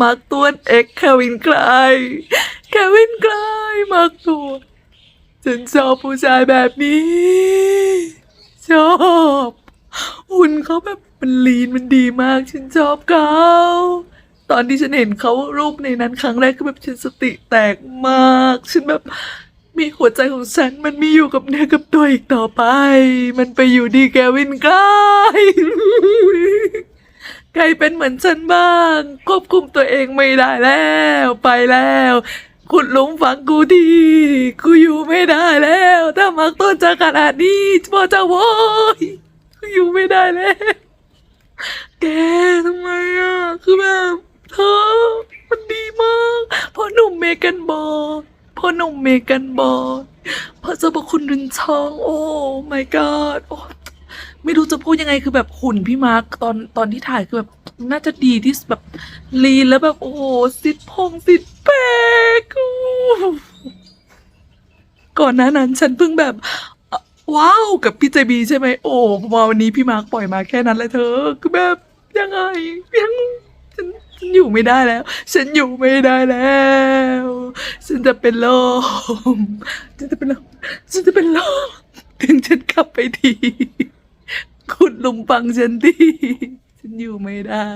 มาร์กตวเอ็กแควินคลายแควินคลายมาร์กตวฉันชอบผู้ชายแบบนี้ ชอบหุ่นเขาแบบมันลีนมันดีมาก ฉันชอบเขาตอนที่ฉันเห็นเขารูปในนั้นครั้งแรกก็แบบฉันสติแตกมาก ฉันแบบมีหัวใจของฉันมันมีอยู่กับเนื้อกับตัวอีกต่อไป มันไปอยู่ดีแกวินกลาย ใครเป็นเหมือนฉันบ้าง ควบคุมตัวเองไม่ได้แล้ว ไปแล้วขุดหลุมฝังกูดีกูอยู่ไม่ได้แล้ว ถ้ามักต้นจะขนาดนี้พอจะโว้ยกูอยู่ไม่ได้แล้ว แกทำไมอะ คือแบบเธอมันดีมากเพราะหนุ่มเมกันบอลเพราะหนุ่มเมกันบอลเพราะเจ้าพระคุณรินชอง โอ้ my god โอ้ ไม่รู้จะพูดยังไงคือแบบหุ่นพี่มาร์คตอนตอนที่ถ่ายคือแบบน่าจะดีที่แบบลีนแล้วแบบโอ้โหสิทธพงสิทธแปกอู้ก่อนหน้านั้นฉันเพิ่งแบบว้าวกับพี่เจบีใช่ไหมโอ้มาวันนี้พี่มาร์คปล่อยมาแค่นั้นเลยเธอคือแบบยังไงยังฉันฉันอยู่ไม่ได้แล้ว ฉันอยู่ไม่ได้แล้ว ฉันจะเป็นลมฉันจะเป็นลมฉันจะเป็นลมถึงฉันกลับไปที คุณลุมฟังฉันดีฉันอยู่ไม่ได้